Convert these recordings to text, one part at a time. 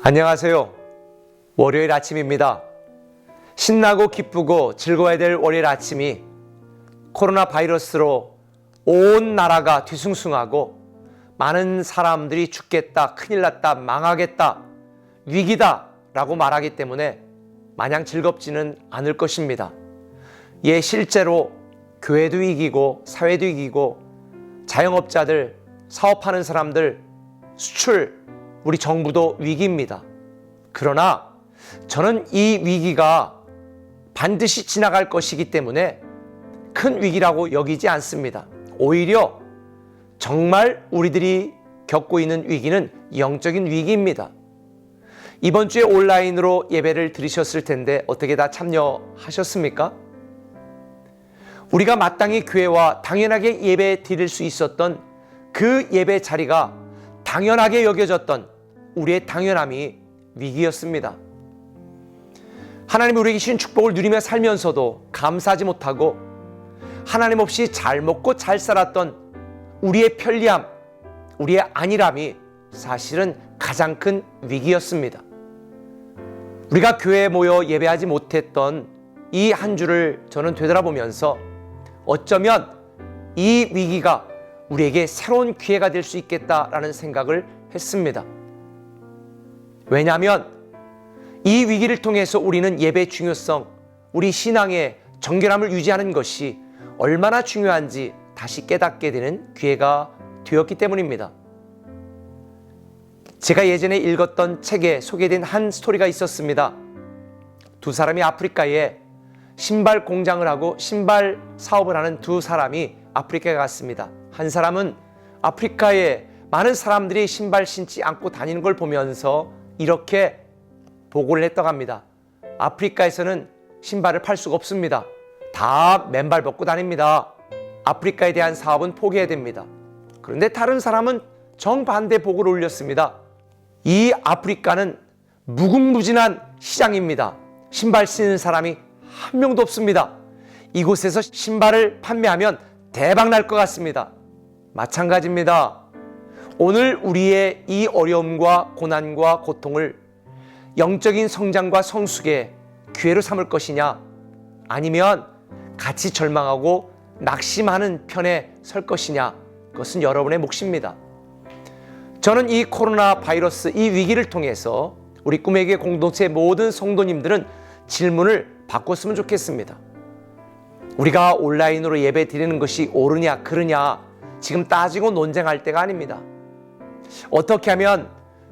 안녕하세요. 월요일 아침입니다. 신나고 기쁘고 즐거워야 될 월요일 아침이 코로나 바이러스로 온 나라가 뒤숭숭하고 많은 사람들이 죽겠다, 큰일 났다, 망하겠다, 위기다 라고 말하기 때문에 마냥 즐겁지는 않을 것입니다. 예, 실제로 교회도 위기고 사회도 위기고 자영업자들, 사업하는 사람들, 수출, 우리 정부도 위기입니다. 그러나 저는 이 위기가 반드시 지나갈 것이기 때문에 큰 위기라고 여기지 않습니다. 오히려 정말 우리들이 겪고 있는 위기는 영적인 위기입니다. 이번 주에 온라인으로 예배를 들으셨을 텐데 어떻게 다 참여하셨습니까? 우리가 마땅히 교회와 당연하게 예배 드릴 수 있었던 그 예배 자리가 당연하게 여겨졌던 우리의 당연함이 위기였습니다. 하나님 우리에게 주신 축복을 누리며 살면서도 감사하지 못하고 하나님 없이 잘 먹고 잘 살았던 우리의 편리함, 우리의 안일함이 사실은 가장 큰 위기였습니다. 우리가 교회에 모여 예배하지 못했던 이 한 주를 저는 되돌아보면서 어쩌면 이 위기가 우리에게 새로운 기회가 될 수 있겠다라는 생각을 했습니다. 왜냐하면 이 위기를 통해서 우리는 예배의 중요성, 우리 신앙의 정결함을 유지하는 것이 얼마나 중요한지 다시 깨닫게 되는 기회가 되었기 때문입니다. 제가 예전에 읽었던 책에 소개된 한 스토리가 있었습니다. 두 사람이 아프리카에 신발 공장을 하고 신발 사업을 하는 두 사람이 아프리카에 갔습니다. 한 사람은 아프리카에 많은 사람들이 신발 신지 않고 다니는 걸 보면서 이렇게 보고를 했다고 합니다. 아프리카에서는 신발을 팔 수가 없습니다. 다 맨발 벗고 다닙니다. 아프리카에 대한 사업은 포기해야 됩니다. 그런데 다른 사람은 정반대 보고를 올렸습니다. 이 아프리카는 무궁무진한 시장입니다. 신발 신는 사람이 한 명도 없습니다. 이곳에서 신발을 판매하면 대박 날 것 같습니다. 마찬가지입니다. 오늘 우리의 이 어려움과 고난과 고통을 영적인 성장과 성숙의 기회로 삼을 것이냐 아니면 같이 절망하고 낙심하는 편에 설 것이냐 그것은 여러분의 몫입니다. 저는 이 코로나 바이러스 이 위기를 통해서 우리 꿈에게 공동체 모든 성도님들은 질문을 바꿨으면 좋겠습니다. 우리가 온라인으로 예배 드리는 것이 옳으냐 그르냐 지금 따지고 논쟁할 때가 아닙니다. 어떻게 하면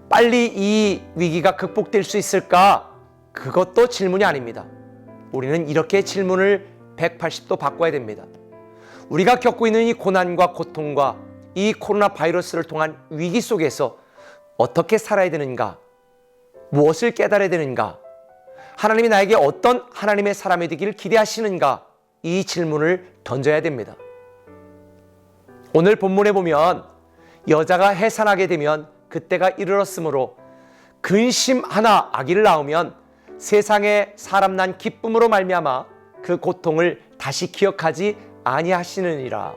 빨리 이 위기가 극복될 수 있을까? 그것도 질문이 아닙니다. 우리는 이렇게 질문을 180도 바꿔야 됩니다. 우리가 겪고 있는 이 고난과 고통과 이 코로나 바이러스를 통한 위기 속에서 어떻게 살아야 되는가? 무엇을 깨달아야 되는가? 하나님이 나에게 어떤 하나님의 사람이 되기를 기대하시는가? 이 질문을 던져야 됩니다. 오늘 본문에 보면 여자가 해산하게 되면 그때가 이르렀으므로 근심 하나 아기를 낳으면 세상에 사람 난 기쁨으로 말미암아 그 고통을 다시 기억하지 아니하시느니라.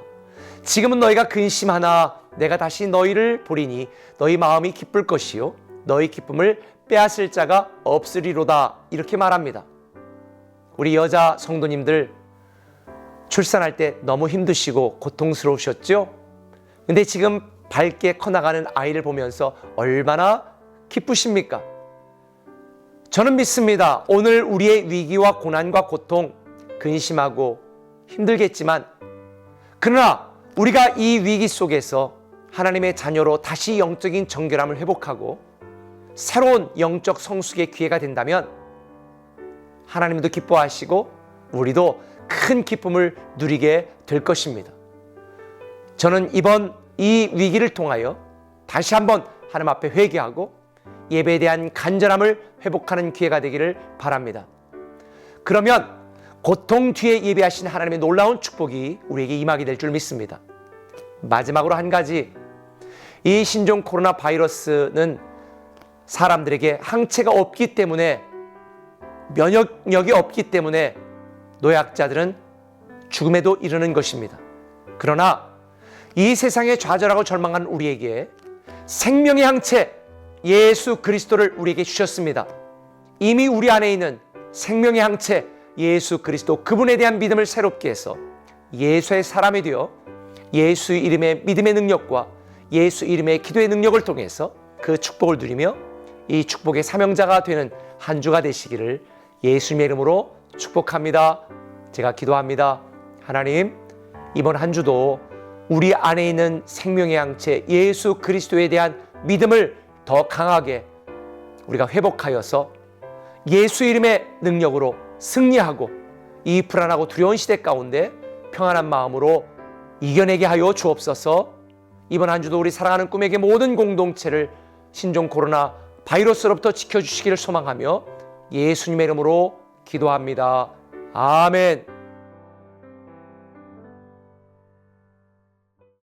지금은 너희가 근심 하나 내가 다시 너희를 보리니 너희 마음이 기쁠 것이요 너희 기쁨을 빼앗을 자가 없으리로다 이렇게 말합니다. 우리 여자 성도님들 출산할 때 너무 힘드시고 고통스러우셨죠? 근데 지금 밝게 커나가는 아이를 보면서 얼마나 기쁘십니까? 저는 믿습니다. 오늘 우리의 위기와 고난과 고통, 근심하고 힘들겠지만, 그러나 우리가 이 위기 속에서 하나님의 자녀로 다시 영적인 정결함을 회복하고 새로운 영적 성숙의 기회가 된다면 하나님도 기뻐하시고 우리도 큰 기쁨을 누리게 될 것입니다. 저는 이번 이 위기를 통하여 다시 한번 하나님 앞에 회개하고 예배에 대한 간절함을 회복하는 기회가 되기를 바랍니다. 그러면 고통 뒤에 예배하신 하나님의 놀라운 축복이 우리에게 임하게 될 줄 믿습니다. 마지막으로 한 가지 이 신종 코로나 바이러스는 사람들에게 항체가 없기 때문에 면역력이 없기 때문에 노약자들은 죽음에도 이르는 것입니다. 그러나 이 세상에 좌절하고 절망하는 우리에게 생명의 항체, 예수 그리스도를 우리에게 주셨습니다. 이미 우리 안에 있는 생명의 항체 예수 그리스도 그분에 대한 믿음을 새롭게 해서 예수의 사람이 되어 예수 이름의 믿음의 능력과 예수 이름의 기도의 능력을 통해서 그 축복을 누리며 이 축복의 사명자가 되는 한 주가 되시기를 예수님의 이름으로 축복합니다. 제가 기도합니다. 하나님, 이번 한 주도 우리 안에 있는 생명의 양체 예수 그리스도에 대한 믿음을 더 강하게 우리가 회복하여서 예수 이름의 능력으로 승리하고 이 불안하고 두려운 시대 가운데 평안한 마음으로 이겨내게 하여 주옵소서. 이번 한 주도 우리 사랑하는 꿈에게 모든 공동체를 신종 코로나 바이러스로부터 지켜주시기를 소망하며 예수님의 이름으로 기도합니다. 아멘.